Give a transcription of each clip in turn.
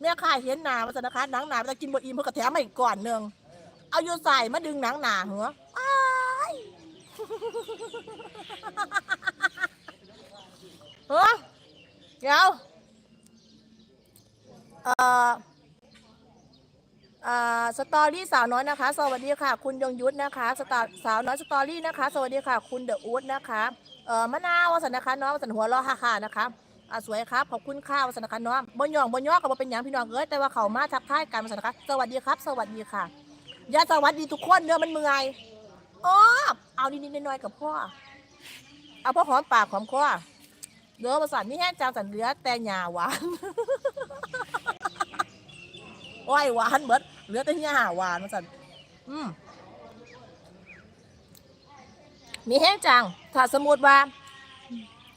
แม่ค้าเห็นหนามาสนะคะหนังหนาจะกินบะอิ่มเพื่อกระแถมมาอีกก่อนหนึ่งเอาอยู่ใส่มาดึงหนังหนาหัวอ้ายเฮ้ยเดี๋ยวเอ่อสตอรี่สาวน้อยนะคะ สวัสดีค่ะ คุณยงยุทธนะคะสตาสาวน้อยสตอรี่นะคะ สวัสดีค่ะ คุณเดอะอู๊ดนะคะเอ่อมะนาววสันนะคะน้องวสันหัวเราค่ะๆนะคะ อะสวยครับขอบคุณค่าวสนนะคะน้องบนย่องบนย่อกับเป็นอย่างพี่น้องเอ้ยแต่ว่าเขามาทักทายกันวสันนะคะสวัสดีครับ สวัสดีค่ะย่าสวัสดีทุกคนเด้อมันเมื่อยอ๋อเอานิดๆน้อยๆกับพ่อเอาพ่อหอมปากหอมคอเด้อประสานนี่แห้งจางสันเหลือแต่หญ้าหวานโอ้ยหวานเบิดเหลือแต่หญ้าหวานมาสันอืมมีแห้งจังถ้าสมมติว่า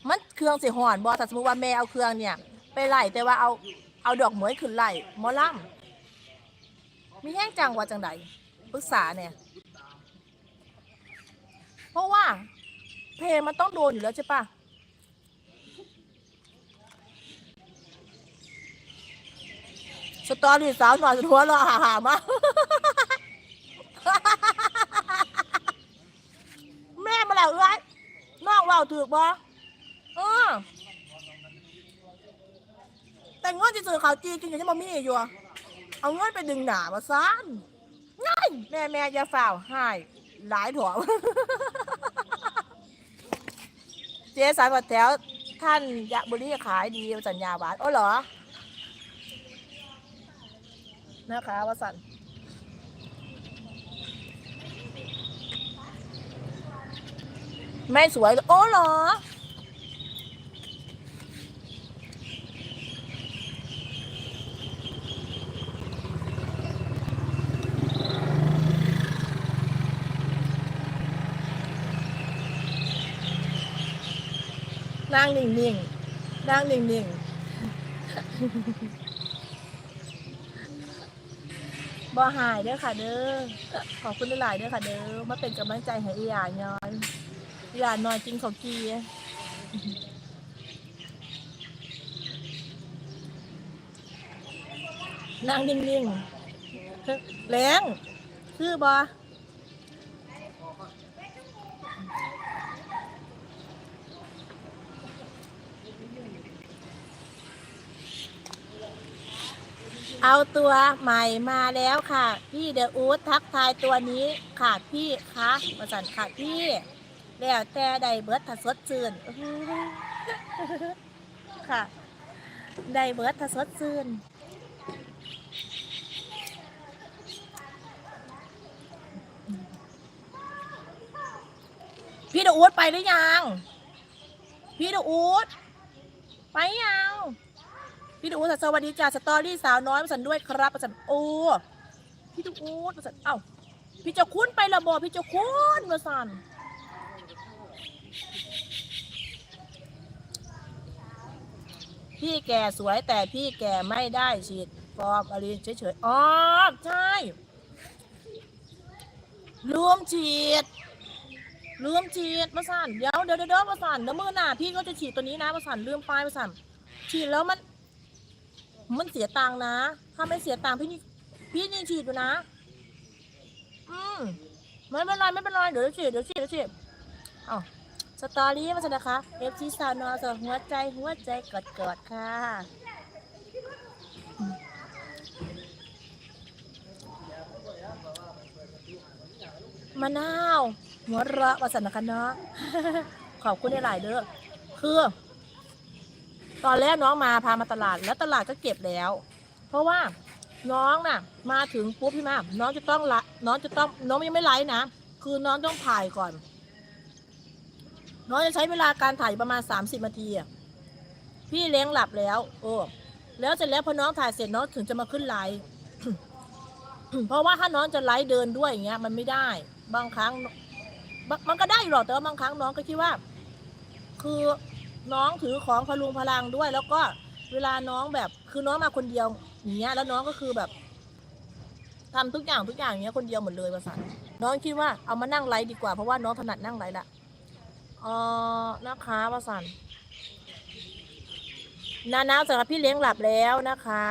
มันเครื่องสิหอนบอถ้าสมมติว่าแม่เอาเครื่องเนี่ย ไปไล่แต่ว่าเอาเอาดอกเหมยขึ้นไล่หมอล่ำมีแห้งจังว่าจังใดปรึกษาเนี่ย เพราะว่าเพลงมันต้องโดนอยู่แล้วใช่ปะสตอรี่สาวหน่อยหัวเราะหาหามาแม่มาแล้วเอ้ยน้องเว่าถือบ่ เออแต่เงินที่ซื้อข้าวจีกินอยู่ที่มามีอยู่อะเอาเงินไปดึงหนามาซ่านง่ายแม่แม่อย่าฝ่าวให้หลายถั่ว เจ๊สายวัดแถว ท่านยะบุรีขายดีสัญญาหวานโอ้เหรอ นะคะวสันไม่สวยเลยโอ้เหรอ นั่งนิ่งๆนั่งนิ่งๆบ่หายเด้อค่ะ เด้อ ขอบคุณหลายๆเด้อค่ะ เด้อ มาเป็นกำลังใจให้อีหยาน้อยอีหยาน้อยจริงเขากีนั่งนิ่งๆแรงคือบ่ เอาตัวใหม่มาแล้วค่ะ พี่เดอะอูดทักทายตัวนี้ค่ะพี่คะประสันค่ะพี่ แล้วแต่ใดเบิร์ดถ้าสดชื่นค่ะใดเบิร์ดถ้าสดชื่นพี่เดอะอูดไปหรือยัง พี่เดอะอูดไปยัง พี่ดูสวัสดีจ้าสตอรี่สาวน้อยมาสันด้วยครับมาสันโอ้พี่ดูอูดมาสันเอ้าพี่จะคุ้นไประบอพี่จะคุ้นมาสันพี่แกสวยแต่พี่แกไม่ได้ฉีดฟอร์มอะไรเฉยๆอ๋อใช่ลืมฉีดลืมฉีดมาสันเดี๋ยวเดี๋ยวเดี๋ยวมาสันเดี๋ยวมือหน้าพี่ก็จะฉีดตัวนี้นะมาสันลืมไปมาสันฉีดแล้วมัน มันเสียตังค์นะ ถ้าไม่เสียตังค์พี่นี่พี่นี่ฉีดอยู่นะ อืมไม่เป็นไรไม่เป็นไรเดี๋ยวฉีดเดี๋ยวฉีดเดี๋ยวฉีดอ้าวสตอรี่มาสินะคะเอฟซีสาวนอสหัวใจหัวใจกดกดค่ะ มะนาว หัวเราะมาสันนะคะเนาะขอบคุณหลายๆเด้อคือ ตอนแรกน้องมาพามาตลาดแล้วตลาดก็เก็บแล้ว เพราะว่าน้องน่ะ มาถึงปุ๊บพี่มาน้องจะต้องละน้องจะต้องน้องยังไม่ไลฟ์นะคือน้องต้องถ่ายก่อน น้องจะใช้เวลาการถ่ายประมาณ 30นาทีอะพี่เลี้ยงหลับแล้ว โอ้แล้วเสร็จแล้วพอน้องถ่ายเสร็จน้องถึงจะมาขึ้นไลฟ์เพราะว่าถ้าน้องจะไลฟ์เดินด้วยอย่างเงี้ย มันไม่ได้ บางครั้ง มันก็ได้หรอกแต่ว่าบางครั้งน้องก็คิดว่า คือ น้องถือของพลุงพลังด้วย แล้วก็เวลาน้องแบบคือน้องมาคนเดียวอย่างเงี้ย แล้วน้องก็คือแบบทำทุกอย่างทุกอย่างอย่างเงี้ยคนเดียวหมดเลยประสานน้องคิดว่าเอามานั่งไลฟ์ดีกว่าเพราะว่าน้องถนัดนั่งไลฟ์ละเออนะคะประสานนานาสำหรับพี่เลี้ยงหลับแล้วนะคะ